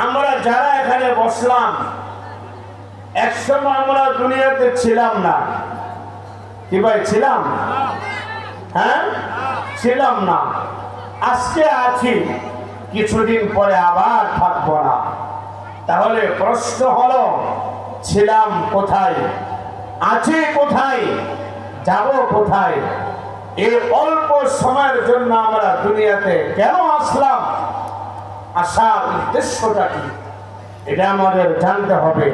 আমরা যারা এখানে বসলাম, একসময় আমরা দুনিয়াতে ছিলাম না। কি ভাই, ছিলাম? হ্যাঁ? ছিলাম না। আজকে আছি, কিছুদিন পরে আবার থাকব না। তাহলে প্রশ্ন হলো, ছিলাম কোথায়? আছি কোথায়? যাব কোথায়? এই অল্প সময়ের জন্য আমরা দুনিয়াতে কেন আসলাম? আসার উদ্দেশ্যটা কি? এটা আমাদের জানতে হবে,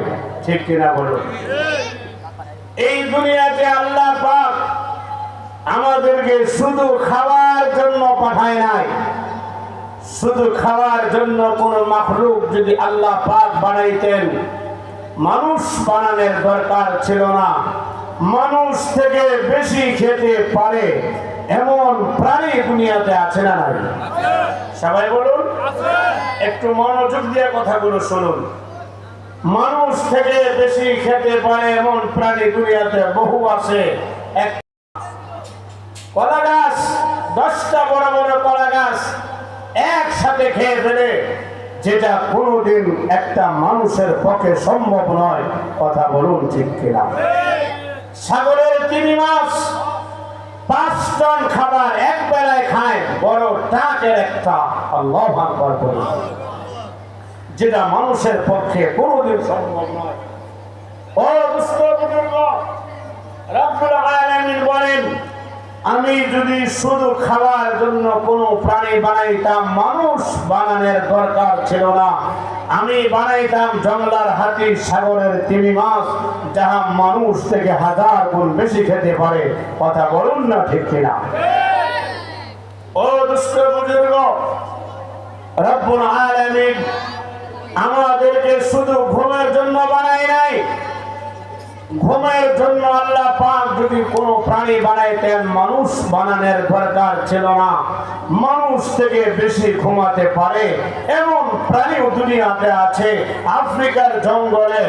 ঠিক কিনা বলুন? এই দুনিয়াতে আল্লাহ পাক আমাদেরকে শুধু খাওয়ার জন্য পাঠায় নাই। শুধু খাওয়ার জন্য কোন মাখলুক যদি আল্লাহ পাক বানাইতেন, মানুষ বানানোর দরকার ছিল না। মানুষ থেকে বেশি খেতে পারে। এমন প্রাণী দুনিয়াতে আছে না নাই? সবাই বলুন, একটু মনোযোগ দিয়ে কথাগুলো শুনুন। মানুষ থেকে বেশি খেতে পারে এমন প্রাণী দুনিয়াতে বহু আছে। কলা গাছ, দশটা বড় বড় কলা গাছ একসাথে খেয়ে ফেলে, যেটা কোনোদিন একটা মানুষের পক্ষে সম্ভব নয়। কথা বলুন ঠিক কিনা? সাগরের তিমি মাছ টন খাবার এক বেলায় খায়, বড় টাকের একটা আল্লাহ আকবার বলে। যেটা মানুষের পক্ষে কোনোদিন সম্ভব নয়। আলামিন বলেন, আমি যদি শুধু খাওয়ার জন্য কোনো প্রাণী বানাইতাম, মানুষ বানানোর দরকার ছিল না। আমি বানাইতাম জঙ্গলার হাতি, সাগরের তিমি মাছ, যাহা মানুষ থেকে হাজার গুণ বেশি খেতে পারে। কথা বলুন না ঠিক কিনা? ও দুষ্ট বুজুর্গ, রব্বুল আলামিন, আমাদেরকে শুধু ঘুমের জন্য বানাই নাই ঘুমের জন্য আল্লাহ পাক যদি কোনো প্রাণী বানাইতেন, মানুষ বানানোর দরকার ছিল না। মানুষ থেকে বেশি ঘুমাতে পারে। এমন প্রাণী দুনিয়াতে আছে। আফ্রিকার জঙ্গলে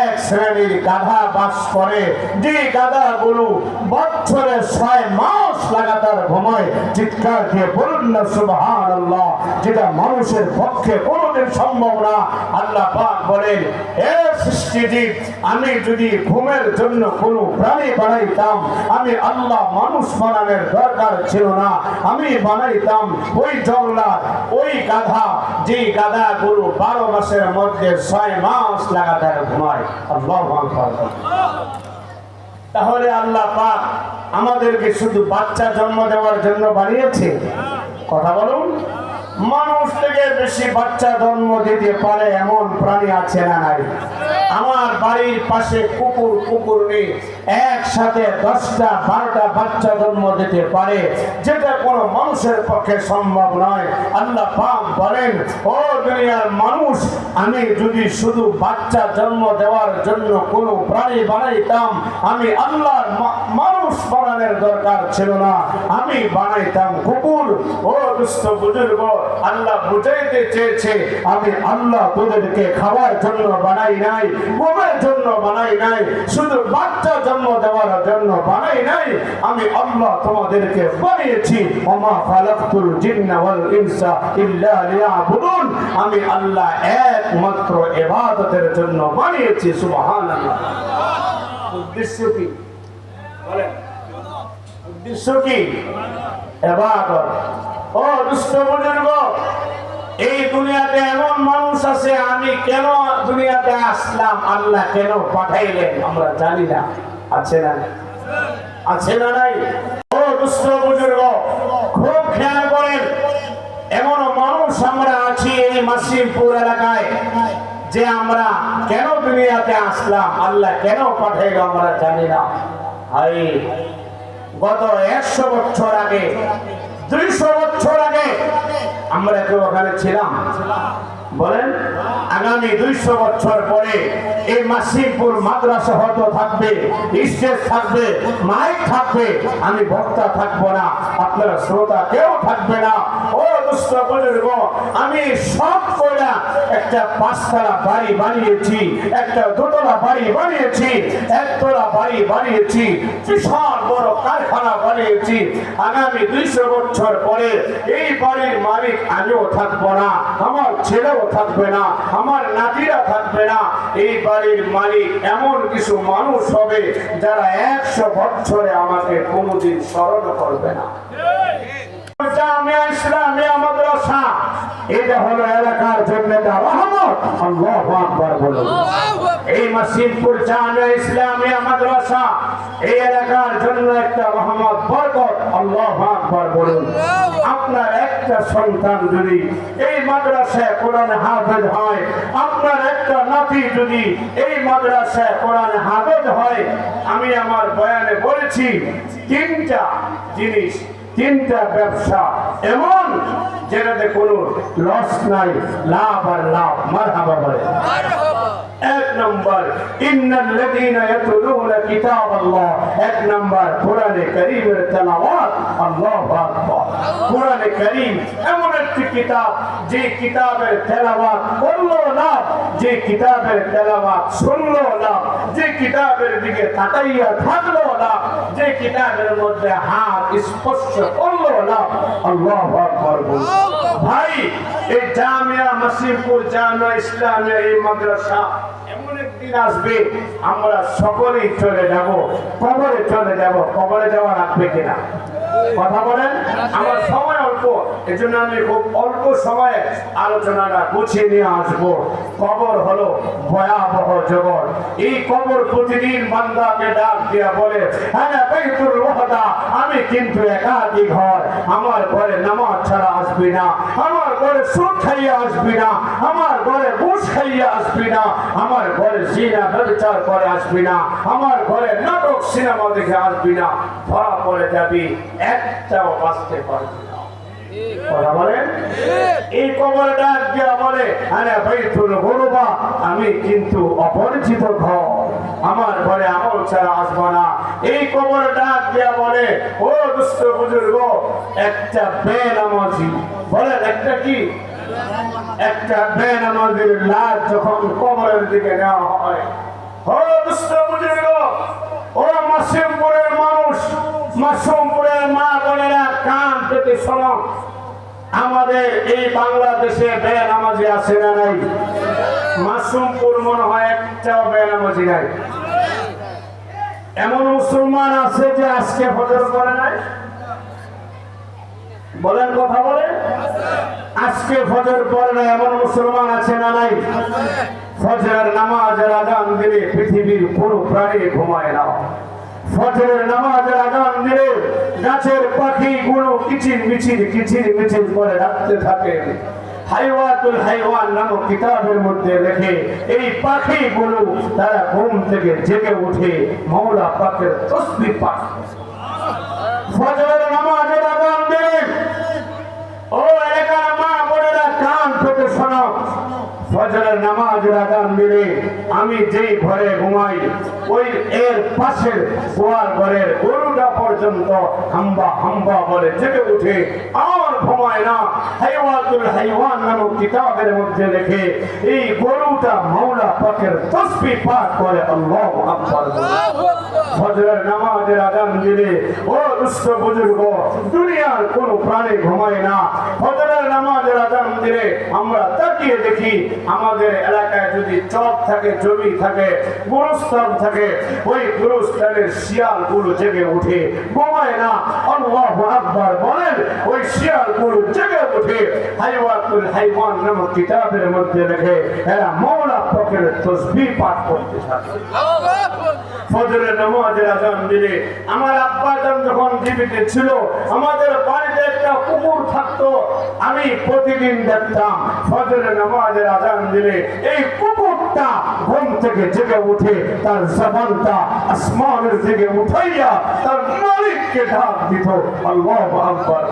এক শ্রেণির গাধা বাস করে। যে গাধাগুলো বছরে ছয় মাস লাগাতার ঘুমায়, চিৎকার দিয়ে বলুন না সুবহান আল্লাহ যেটা মানুষের পক্ষে কোনোদিন সম্ভব না। আল্লাহ পাক বলেন, এ সৃষ্টিজীব, আমি যদি ঘুমের জন্য কোনো প্রাণী বানাইতাম। আমি আল্লাহ মানুষ বানানোর দরকার ছিল না। আমি বানাইতাম ওই জংলা ওই গাধা যে গাধা গুলো বারো মাসের মধ্যে ছয় মাস লাগাতার ঘুমায়। আল্লাহ তাহলে আল্লাহ পাক আমাদেরকে শুধু বাচ্চা জন্ম দেওয়ার জন্য বানিয়েছে? কথা বলুন। মানুষ থেকে বেশি বাচ্চা জন্ম দিতে পারে এমন প্রাণী আছে না নাই? আমার বাড়ির পাশে কুকুর কুকুর নেই। একসাথে দশটা, বারোটা বাচ্চা জন্ম দিতে পারে। যেটা কোনো মানুষের পক্ষে সম্ভব নয়। আল্লাহ পাক বলেন, ও দুনিয়ার মানুষ, আমি যদি শুধু বাচ্চা জন্ম দেওয়ার জন্য কোনো প্রাণী বানাইতাম, আমি আল্লাহর মানুষ বানানোর দরকার ছিল না। আমি বানাইতাম কুকুর। ও দুস্থ বুজুর্গ, আল্লাহ বুঝাইতে চেয়েছে, আমি আল্লাহ তোদেরকে খাওয়ার জন্য বানাই নাই। ঘুমের জন্য বানাই নাই, শুধু বাচ্চা জন্ম দেওয়ার জন্য বানাই নাই। আমি আল্লাহ তোমাদেরকে বানিয়েছি, ওমা ফালাকতুল জিন্না ওয়াল ইনসা ইল্লা লিয়াবুদুন। আমি আল্লাহ একমাত্র ইবাদতের জন্য বানিয়েছি, সুবহানাল্লাহ। উদ্দেশ্য কি? বলেন। উদ্দেশ্য কি? এবাদত ও দুষ্ট বুজুর্গ এই দুনিয়াতে এমন মানুষ আছে, আমি কেন দুনিয়াতে আসলাম? আল্লাহ কেন পাঠাইলেন? আমরা জানি না। আছে না? আছে না নাই? ও দুষ্ট বুজুর্গ, খুব খেয়াল করেন, এমন মানুষ আমরা আছি এই মাসিমপুর এলাকায়, যে আমরা কেন দুনিয়াতে আসলাম? আল্লাহ কেন পাঠাইল আমরা জানি না। হাই, গত একশো বছর আগে, দুইশো বছর আগে আমরা কেউ ওখানে ছিলাম। বলেন আগামী দুইশো বছর পরে এই মাসিমপুর মাদ্রাসা হয়তো থাকবে, স্টেজ থাকবে, মাইক থাকবে, আমি বক্তা থাকব না, আপনারা শ্রোতা কেউ থাকবে না। ও আমি সব কইরা একটা পাঁচতলা বাড়ি বানিয়েছি, একটা দোতলা বাড়ি বানিয়েছি, একতলা বাড়ি বানিয়েছি, বিশাল বড় কারখানা বানিয়েছি। আগামী দুইশো বছর পরে এই বাড়ির মালিক আমিও থাকব না, আমার ছেলেও থাকবে না, আমার নাতিরা থাকবে না, এই বাড়ির মালিক এমন কিছু মানুষ হবে যারা একশো বছরে আমাকে কোনোদিন স্মরণ করবে না। আমি আসলে আমি আমাদের মাদ্রাসা এটা হলো এলাকার জন্য রহমত। আল্লাহু আকবার বলুন। এই মসজিদপুর জামিয়া ইসলামিয়া মাদ্রাসা এই এলাকার জন্য একটা রহমত বরকত। আল্লাহু আকবার বলুন। আপনার একটা সন্তান যদি এই মাদ্রাসায় কোরআন হাফেজ হয় আপনার একটা নাতি যদি এই মাদ্রাসায় কোরআন হাফেজ হয় আমি আমার বয়ানে বলেছি তিনটা জিনিস তিনটা ব্যবসা। এমন যেটাতে কোনো লস নাই লাভ আর লাভ মার হাবা বলে এক নম্বর ইন্নাল্লাযীনা ইয়াতলুনা কিতাবাল্লাহ। এক নম্বর কোরআনে কারীমের তেলাওয়াত। আল্লাহু আকবার। কোরআনে কারীম এমন একটি কিতাব যে কিতাবের তেলাওয়াত করল না যে কিতাবের তেলাওয়াত শুনলো না যে কিতাবের দিকে তাকাইয়া থাকল না, যে কিতাবের মধ্যে হাত স্পর্শ করল না, আল্লাহু আকবার বলুন। ভাই, এই জামিয়া মসিবপুর জামিয়া ইসলামিয়া এই মাদ্রাসা একদিন আসবে, আমরা সকলেই চলে যাব। কবরে চলে যাব। কবরে যাওয়া রাখবে কিনা? কথা বলেন? আমার সময় অল্প, এজন্য আমি খুব অল্প সময়ে আলোচনাটা গুছিয়ে নিয়ে আসব। কবর হলো ভয়াবহ জগৎ। এই কবর প্রতিদিন বান্দাকে ডাক দিয়া বলে হ্যাঁ বাইতুল ওয়াহদা, আমি কিন্তু একাকী ঘর। আমার ঘরে নামাজ ছাড়া আসবি না। আমার ঘরে সুদ খাইয়া আসবি না। আমার ঘরে ঘুষ খাইয়া আসবি না। আমার ঘরে করে আসবি না। আমার ঘরে নাটক সিনেমা দেখে আসবি না। ধরা পড়ে যাবি, একটাও বাঁচতে পারবি আমি কিন্তু অপরিচিত ঘর। আমার ঘরে আমল ছাড়া আসব না। এই কবর ডাক দিয়া বলে, ও দুষ্ট বুজুর্গ, একটা বেনামাজি। বলেন, একটা কি? একটা বেনামাজির লাশ যখন কবরের দিকে নেওয়া হয়। ও মাসিমপুরের মানুষ মা বোনেরা কান পেতে শোনো। আমাদের এই বাংলাদেশে বেনামাজি আছে না নাই? মাসুমপুর মনে হয় একটাও বেনামাজি নাই। এমন মুসলমান আছে যে আজকে ফজর করে নাই? বলেন কথা বলেন। আজকে ফজর পরে না, এমন মুসলমান আছে না নাই? ফজরের নামাজের আগান দিলে পৃথিবীর কোনো প্রাণী ঘুমায় না। ফজরের নামাজের আগান দিলে গাছের পাখি গুলো কিচির মিচির কিচির মিচির করে রাখতে থাকে। হাইওয়াতুল হাইওয়ান নামক কিতাবের মধ্যে লেখে, এই পাখিগুলো তারা ঘুম থেকে জেগে উঠে মৌলা পাকের তসবি পাঠ। ফজরের নামাজের দিলে, ও এলাকার মা বোনেরা কান পেতে শোনো ফজরের নামাজের আগান দিলে আমি যেই ঘরে ঘুমাই, ওই এর পাশের গোয়াল ঘরের গরুটা পর্যন্ত হাম্বা হাম্বা বলে জেগে উঠে আর ঘুমায় না। হাইওয়াতুল হাইওয়ান নামক কিতাবের মধ্যে লেখে, এই গরুটা মাওলা পাকের তসবি পাঠ করে আল্লাহ আকবার। ফজরের নামাজের আগান দিলে ও দুষ্ট বুজুর্গ দুনিয়ার কোন প্রাণী ঘুমায় না। ফজরের নামাজের আগান দিলে আমরা তাকিয়ে দেখি আমাদের এলাকায় যদি চক থাকে জমি থাকে গুরুস্থান থাকে ওই গুরুস্থানের শিয়ালগুলো জেগে উঠে ঘুমায় না। আল্লাহ আকবার বলেন ওই শিয়ালগুলো জেগে উঠে হাইওয়াতুল হাইওয়ান নামক কিতাবের মধ্যে লেখে এরা মৌলা ফকের তসবি পাঠ করতে থাকে। ফজরের নামাজের আজান দিলে, আমার আব্বা জান যখন জীবিত ছিল, আমাদের বাড়িতে একটা কুকুর থাকতো, আমি প্রতিদিন দেখতাম, ফজরের নামাজের আজান দিলে এই কুকুরটা ঘুম থেকে জেগে উঠে, তার জবানটা আসমানের দিকে উঠাইয়া তার মালিককে ডাক দিত। আল্লাহ আকবার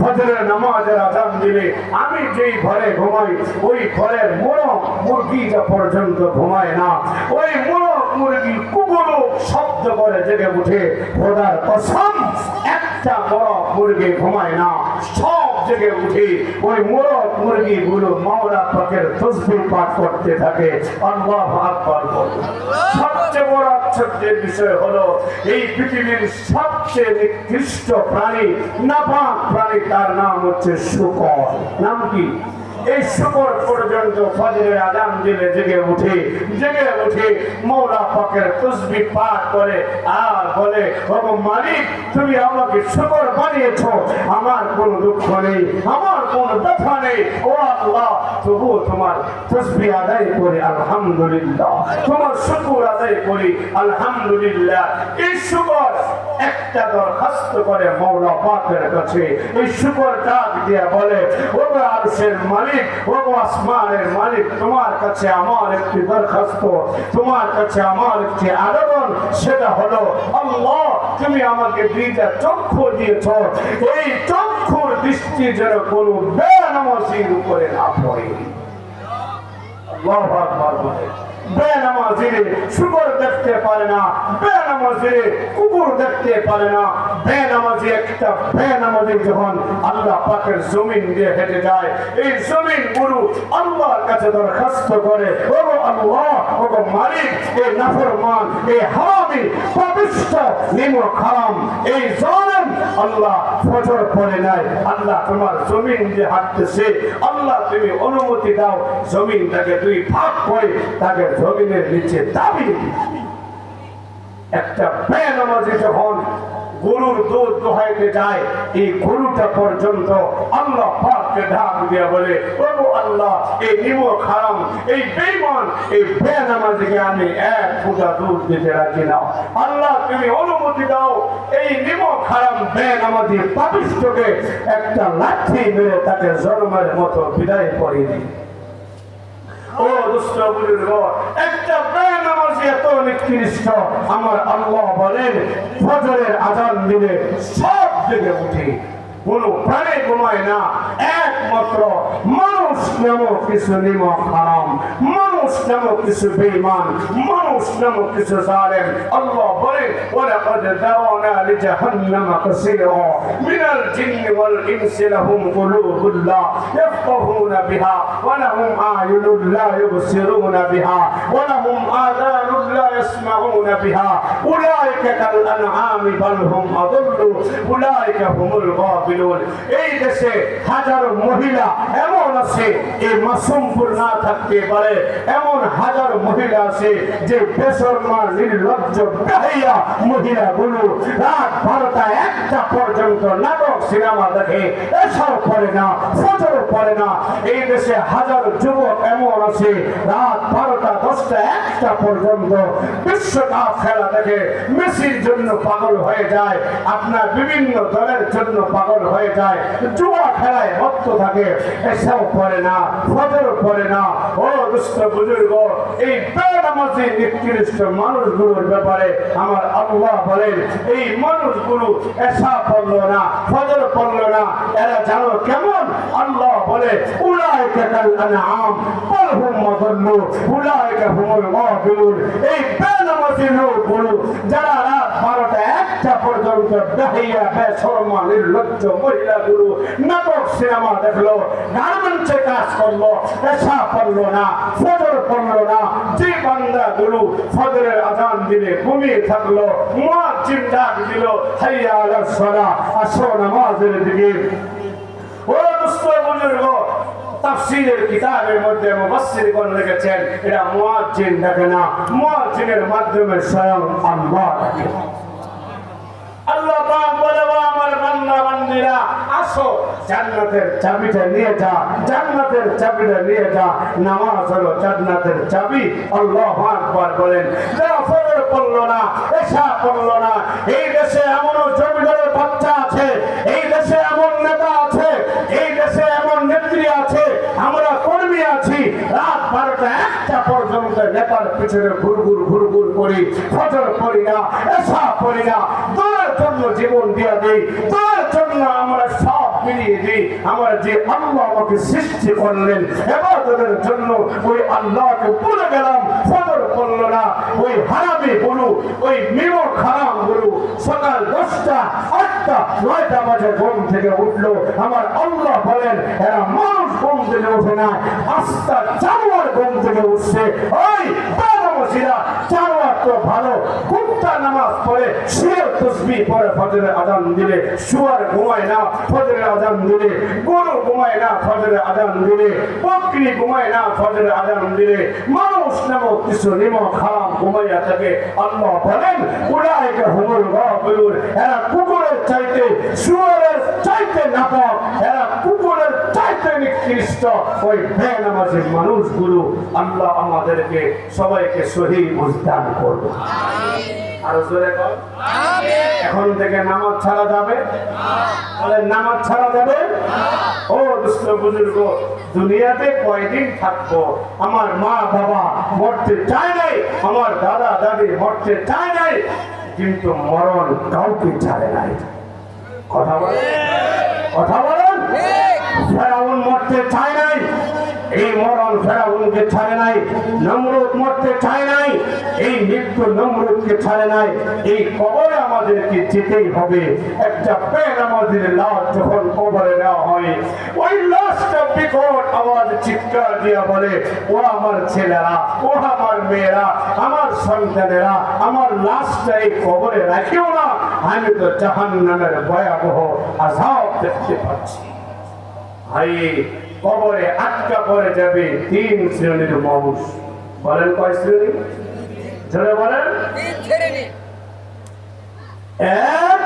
ফজরের নামাজের আজান দিলে আমি যেই ঘরে ঘুমাই, ওই ঘরের মোড়ক মুরগিটা পর্যন্ত ঘুমায় না, ওই মোড়ক মুরগি কুকুরও শব্দ করে জেগে উঠে, খোদার কসম, একটা বড় মুরগি ঘুমায় না, সব জেগে উঠি। ওই মোরগ মুরগি গুলো মাওলা পাকের তসবিহ পাঠ করতে থাকে। আল্লাহ আকবার। সবচেয়ে বড় আশ্চর্যের বিষয় হলো, এই পৃথিবীর সবচেয়ে নিকৃষ্ট প্রাণী, নাপাক প্রাণী, তার নাম হচ্ছে শুকর। নাম কি? এই শুকর পর্যন্ত ফজরের আজান দিলে জেগে উঠে জেগে উঠে মৌলা পাকের তসবি পাঠ করে, আর বলে, ওগো মালিক, তুমি আমাকে শুকর বানিয়েছো। আমার কোনো দুঃখ নেই, আমার কোনো ব্যথা নেই। ও আল্লাহ তবু তোমার তসবি আদায় করে, আলহামদুলিল্লাহ। তোমার শুকুর আদায় করি, আলহামদুলিল্লাহ। এই শুকর একটা দরখাস্ত করে মৌলা পাকের কাছে। এই শুকর ডাক দিয়ে বলে ওগো আরশের মালিক ওগো আসমানের মালিক, তোমার কাছে আমার একটি দরখাস্ত, তোমার কাছে আমার একটি আবেদন, সেটা হলো, আল্লাহ, তুমি আমাকে দুইটা চক্ষু দিয়েছ। এই চক্ষুর দৃষ্টি যেন কোনো বেনামাজির উপরে না পড়ে। আল্লাহু আকবার বলে। বেনামাজিরে শুকর দেখতে পারে না, বেনামাজিরে কুকুর দেখতে পারে না। বেনামাজি একটা বেনামাজি যখন আল্লাহ পাকের জমিন দিয়ে হেঁটে যায়, এই জমিন গুরু আল্লাহর কাছে দরখাস্ত করে আল্লাহ মালিক, এই নাফরমান হারামি নিম খারাম, এই আল্লাহ ফজর পড়ে নাই। আল্লাহ তোমার জমিন দিয়ে হাঁটতেছে। আল্লাহ তুমি অনুমতি দাও, জমিনটাকে দুই ভাগ করে তাকে জমিনের নিচে দাবি একটা বেনামাজি যখন গরুর দুধ দোহাইতে যায়, এই গরুটা পর্যন্ত আল্লাহ পাককে ঢাক দিয়ে বলে, ওগো আল্লাহ, এই নিমক হারাম, এই বেঈমান, এই বেনামাজিকে আমি এক ফুটা দুধ দিতে রাখি না। আল্লাহ, তুমি অনুমতি দাও, এই নিমক হারাম বেনামাজি পাপিষ্ঠকে একটা লাঠি মেরে তাকে জন্মের মতো বিদায় করে দিই। ও দুষ্ট বুজুর্গ একটা বেনামাজি এত নিকৃষ্ট। আমার আল্লাহ বলেন, ফজরের আজান দিলে সব জেগে উঠে। কোনো প্রাণে ঘুমায় না, একমাত্র মানুষ নামক কিছু নিমক হারাম। মানুষ নামক কিছু বেঈমান মানুষ নামক কিছু জালেম আল্লাহ বলেন ولقد ذرأنا لجهنم كثيرا من الجن والإنس لهم قلوب لا يفقهون بها ولهم أعين لا يبصرون بها ولهم آذان لا يسمعون بها أولئك كالأنعام بل هم أضل أولئك هم الغافلون এই দেশে হাজারো মহিলা এমন আছে এই মাসুমপুর না থাকতে পারে এমন হাজার মহিলা আছে যে নির্লজ্জ বেহাইয়া মহিলাগুলো রাত বারোটা একটা পর্যন্ত নাটক, সিনেমা দেখে এসব পড়ে না ফজর পড়ে না। এই দেশে হাজার যুবক এমন আছে, রাত বারোটা, দশটা একটা পর্যন্ত বিশ্বকাপ খেলা দেখে মেসির জন্য পাগল হয়ে যায়, আপনার বিভিন্ন দলের জন্য পাগল হয়ে যায় জুয়া খেলায় মত্ত থাকে, এসব পড়ে না ফজর পড়ে না। ও বুজুর্গ, এই বেনামাজি নিকৃষ্ট মানুষগুলোর ব্যাপারে আমার আল্লাহ বলেন, এই মানুষগুলো এসা পড়ল না, ফজর পড়ল না, এরা জানো কেমন? আল্লাহ বলে এই বেনামাজি লোকগুলো, যারা রাত বারোটা একটা পর্যন্ত দাহিয়া বেশরমা নির্লজ্জ মহিলাগুলো নাটক সিনেমা দেখল, গার্মেন্টসে কাজ করল পেশা পড়ল না, ফজর পড়ল না। যে বান্দাগুলো ফজরের আজান দিলে ঘুমিয়ে থাকল মুয়াজ্জিন ডাক দিল হাইয়া আলাস সালাহ আসো নামাজের দিকে। ও দুষ্ট বুজুর্গ, তাফসীরের কিতাবের মধ্যে মুফাসসির কোন লিখেছেন এটা মুয়াজ্জিন ডাকে না। মুয়াজ্জিনের মাধ্যমে স্বয়ং আল্লাহ আল্লাহ পাক বলে বান্দা আসো, জান্নাতের চাবিটা নিয়ে যা, জান্নাতের চাবিটা নিয়ে যা, নামাজ হলো জান্নাতের চাবি, আল্লাহ আকবার বলেন। পড়ল না এসা পড়ল না। এই দেশে এমনও জমিদারের বাচ্চা আছে, এই নেতার পিছনে ঘুরঘুর ঘুরঘুর করি, ফজর করি না এসা করি না। তোর জন্য জীবন দিয়া দিই, তোর জন্য আমরা সব মিলিয়ে দিই। আমরা যে আল্লাহ আমাকে সৃষ্টি করলেন, এবাদতের জন্য ওই আল্লাহকে ভুলে গেলাম ফজর পড়ল না। ওই হারামি গুরু ওই মিমক হারাম গুরু সকাল দশটা, আটটা, নয়টা বাজে ঘুম থেকে উঠল। আমার আল্লাহ বলেন, এরা মানুষ ঘুম থেকে ওঠে না আস্তা জানোয়ার ঘুম থেকে উঠছে। ওই জানোয়ার তো ভালো। কোনটা নামাজ পড়ে, শুয়ে তসবি পরে ফজরের আজান দিলে। শুয়ার ঘুমায় না, ফজরের আজান দিলে। গরু ঘুমায় না, ফজরের আজান দিলে। বকরি ঘুমায় না, ফজরের আজান দিলে। মানুষ নামক কিছু নিম হারাম ঘুমাইয়া থাকে। আল্লাহ বলেন, উলাইকা হুমুল বলুন এরা কুকুরের চাইতে শুয়ারের চাইতে নাপাক, এরা কুকুরের চাইতে নিকৃষ্ট। ওই বেনামাজি মানুষগুলো আল্লাহ আমাদেরকে সবাইকে সহি বুঝদান করবে। আরও জোরে এখন থেকে নামাজ ছাড়া যাবে? তাহলে নামাজ ছাড়া যাবে? ও দুষ্ট বুজুর্গ, দুনিয়াতে কয়দিন থাকব? আমার মা বাবা মরতে চায় নাই, আমার দাদা দাদি মরতে চায় নাই কিন্তু মরণ কাউকে ছাড়ে নাই। কথা বলেন? কথা বলেন? ফেরাউন মরতে চায় এই মরণ ফেরাউনকে ছাড়ে নাই, নমরুদ মরতে চায় নাই, এই মৃত্যু নমরুদকে ছাড়ে নাই, এই কবরে আমাদেরকে যেতেই হবে। একটা পেন আমাদের লাশ যখন কবরে নেওয়া হয়, ওই লাশটা বিকট আওয়াজ, চিৎকার দিয়া বলে, ও আমার ছেলেরা, ও আমার মেয়েরা, আমার সন্তানেরা, আমার লাশটা এই কবরে রাখিও না, আমি তো জাহান্নামের ভয়াবহ আজাব দেখতে পাচ্ছি। ভাই কবরে আটকা পড়ে যাবে, তিন শ্রেণির মানুষ। বলেন কয় শ্রেণি? বলেন। এক।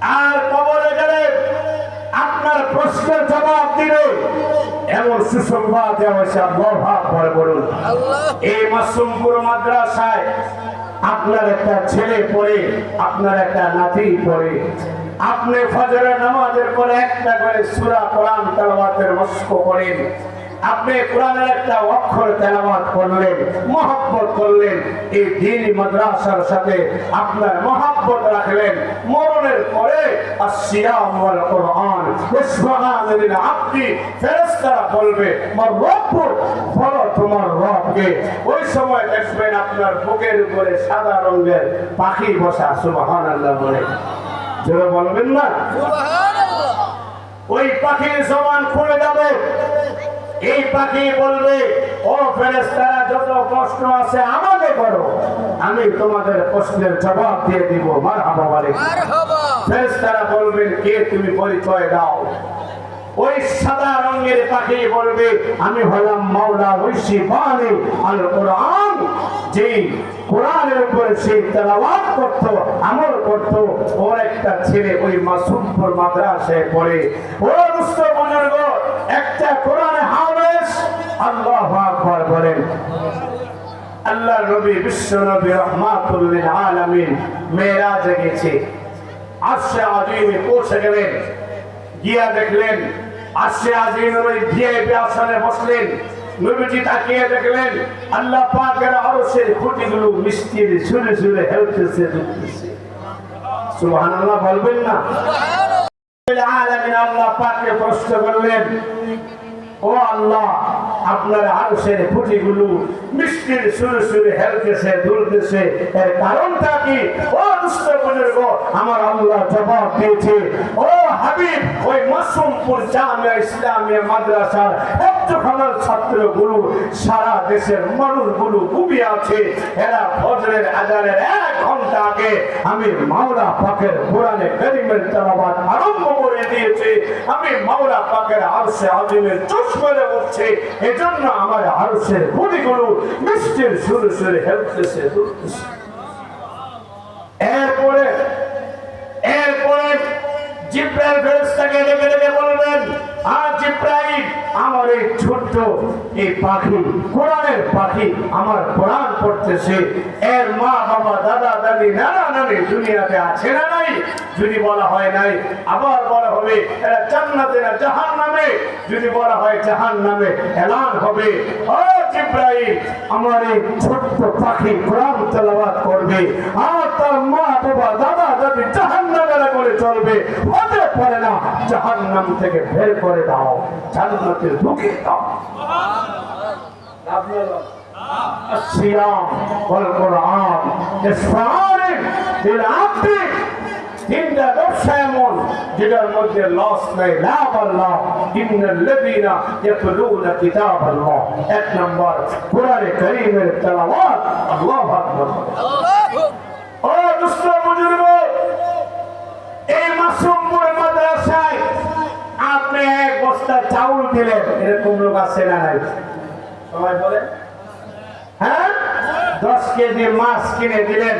আর কবরে গেলে আপনার প্রশ্নের জবাব দিবে। এমন সুসংবাদ আল্লাহ পরে বলুন এই মাসুমপুর মাদ্রাসায় আপনার একটা ছেলে পড়ে, আপনার একটা নাতি পড়ে। আপনি ফজরের নামাজের পরে একটা করে সূরা কোরআন তেলাওয়াতের মস্ক করেন আপনি কোরআনের একটা অক্ষর তেলাওয়াত করলেন, মহব্বত করলেন, এই দিনী মাদ্রাসার সাথে আপনার মহব্বত রাখলেন। মরণের পরে আসিয়াম কোরআন ইসবাহান লিল আব্দি বলবে মার রব্বুক বলো তোমার রবকে। ওই সময় দেখবেন আপনার বুকের উপরে সাদা রঙের পাখি বসা, সুবহানাল্লাহ বলে। জোরে বলবেন না? ওই পাখির সমান খুলে যাবে। এই পাখি বলবে ও ফেরেস্তারা যত প্রশ্ন আছে আমাকে করো। আমি তোমাদের প্রশ্নের জবাব দিয়ে দিব। মার হাবা বলে ফেরেস্তারা বলবেন কে তুমি পরিচয় দাও? ওই সাদা রঙের পাখি বলবে, আমি হলাম মাওলা ঐশী বাণী আল কোরআন। যেই কোরআনের উপরে সেই তেলাওয়াত করত, আমল করত, ওর একটা ছেলে ওই মাসুমপুর মাদ্রাসায় পড়ে। ও দুষ্ট একটা কোরআনে হাওয়েস আল্লাহ আকবার বলেন, আল্লাহ নবী, বিশ্ব নবী রহমাতুল্লিল আলামিন মেরাজে গেছে আশে আজিমে পৌঁছে গেলেন, গিয়া দেখলেন আজিমের ওই ভিআইপি আসনে বসলেন, নবীজি তাকিয়ে দেখলেন, আল্লাহ পাকের খুঁটিগুলো সুরে সুরে হেলতেছে বলবেন না? আলামিন আল্লাহ প্রশ্ন করলেন, ও আল্লাহ, আপনার আরশের খুঁটিগুলো মিষ্টির সুরে সুরে হেলতেছে দুলতেছে এর কারণটা কি? ও আমার আল্লাহ জবাব দিয়েছে। ও হাবিব, ওই মাসুমপুর জামিয়া ইসলামিয়া মাদ্রাসার একটুখানার সারা দেশের আছে। এরা ফজরের এক ঘণ্টা আগে আমি মাওলা পাকের কোরআনে করিমের তেলাওয়াত আরম্ভ করে দিয়েছি। আমি মাওলা পাকের আরশে আজিমের চোখ মেরে উঠছে। এজন্য আমার আরশের গুলিগুলো মিষ্টির সুরে সুরে হেলতেছে, দুলতেছে। ডেকে ডেকে বলবেন আমার এই ছোট্ট এই পাখি, কোরআনের পাখি আমার কোরআন পড়তেছে। এর মা, বাবা, দাদা, দাদি, নানা, নানি দুনিয়াতে আছে না নাই? যদি বলা হয় নাই, আবার বলা হবে, এরা না জাহান নামে যদি বলা হয় জাহান নামে এলান হবে ও জিব্রাইল আমার এই ছোট্ট পাখি কোরআন তেলাওয়াত করবে আর তার মা বাবা দাদা দাদি জাহান নামে করে চলবে হতে পারে না জাহান নাম থেকে বের করে দাও জান্নাতে ঢুকে দাও الصيام والقرآن إسفار للعبد তিনটা ব্যবসা এমন, যেটার মধ্যে লস নাই, লাভ আল্লাহ। ইন্নাল্লাযীনা ইয়াতলুনা কিতাবাল্লাহ। এক নম্বর, কোরআনে কারীমের তেলাওয়াত। আল্লাহু আকবার। ও দুষ্ট বুজুর্গ, এই মাসুমপুর মাদ্রাসায় আপনি এক বস্তা চাউল দিলেন, এরকম লোক আছে না নাই? সবাই বলে হ্যাঁ? দশ কেজি মাছ কিনে দিলেন।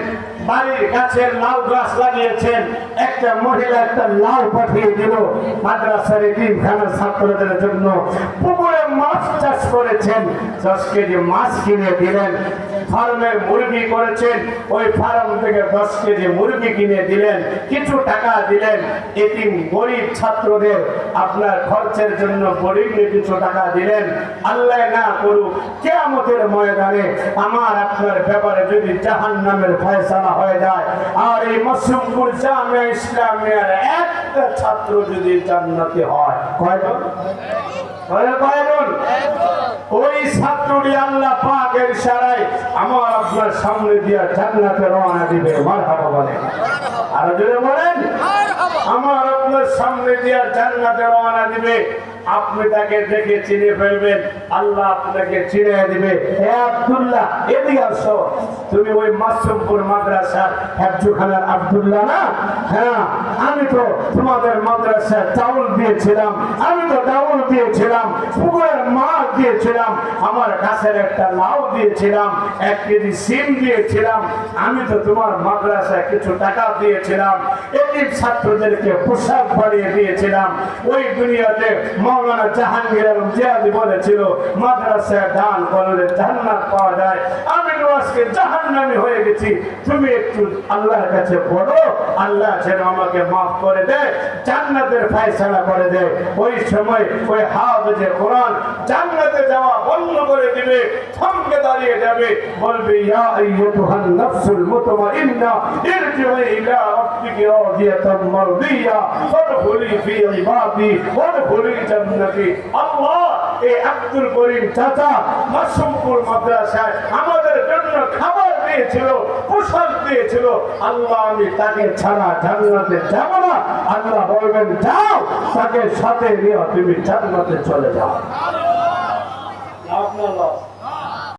বাড়ির গাছের লাউ গাছ লাগিয়েছেন। একটা মহিলা একটা লাউ পাঠিয়ে দিল। মাদ্রাসার ডিমখানার ছাত্রদের জন্য। পুকুরে মাছ চাষ করেছেন। দশ কেজি মাছ কিনে দিলেন। ফার্মের মুরগি করেছেন, ওই ফার্ম থেকে দশ কেজি মুরগি কিনে দিলেন, কিছু টাকা দিলেন। এতিম গরিব ছাত্রদের আপনার খরচের জন্য গরিবকে কিছু টাকা দিলেন। আল্লাহ না করুক, কেয়ামতের ময়দানে আমার আপনার ব্যাপারে যদি জাহান নামের ফয়সালা হয়ে যায়, আর এই মসুমপুর জামিয়া ইসলামিয়ার একটা ছাত্র যদি জান্নাতি হয় কয়জন কয় কয়জন ওই ছাত্রটি আল্লাহ পাকের ইশারায় আমার আপনার সামনে দিয়া জান্নাতে রওনা দিবে। মারহাবা বলে। আর যদি বলেন। আমার আপনার সামনে দিয়া জান্নাতে রওনা দিবে। আপনি তাকে দেখে চিনে ফেলবেন, আল্লাহ আপনাকে চিনে দিবে। হে আব্দুল্লাহ, এদিকে আসো। তুমি ওই মাসুমপুর মাদ্রাসার হেফজুখানার আব্দুল্লাহ না? হ্যাঁ আমি তো তোমাদের মাদ্রাসায় চাউল দিয়েছিলাম, আমি তো ডাউল দিয়েছিলাম, পুকুরের মাছ দিয়েছিলাম, আমার গাছের একটা লাউ দিয়েছিলাম, এক কেজি সিম দিয়েছিলাম, আমি তো তোমার মাদ্রাসায় কিছু টাকা দিয়েছিলাম এটির ছাত্রদেরকে পোশাক বাড়িয়ে দিয়েছিলাম, ওই দুনিয়াতে মৌলানা জাহাঙ্গীর জিয়াদি বলেছিল, মাদ্রাসায় দান করলে জান্নাত পাওয়া যায়। আমি তো আজকে জাহান্নামী হয়ে গেছি। তুমি একটু আল্লাহর কাছে বলো, আল্লাহ যেন আমাকে মাফ করে দেয়, জান্নাতের ফায়সালা করে দেয়। ওই সময় ওই হাফেজে কোরআন জান্নাতে যাওয়া বন্ধ করে দিবে থমকে দাঁড়িয়ে যাবে, বলবে, ইয়া আইয়ুহান নাফসুল মুতমাইন্না ইরজিই ইলা রাব্বিকি রাদিয়াতাম মারদিয়া ফাদখুলি ফি ইবাদি, ওয়াদখুলি জান্নাতি আল্লাহ এই আব্দুল করিম চাচা মাসুমপুর মাদ্রাসায় আমাদের জন্য খাবার দিয়েছিল পোশাক দিয়েছিল। আল্লাহ আমি তাকে ছাড়া জান্নাতে যাব না। আল্লাহ বলবেন যাও তাকে সাথে নিয়ে তুমি জান্নাতে চলে যাও। আপনার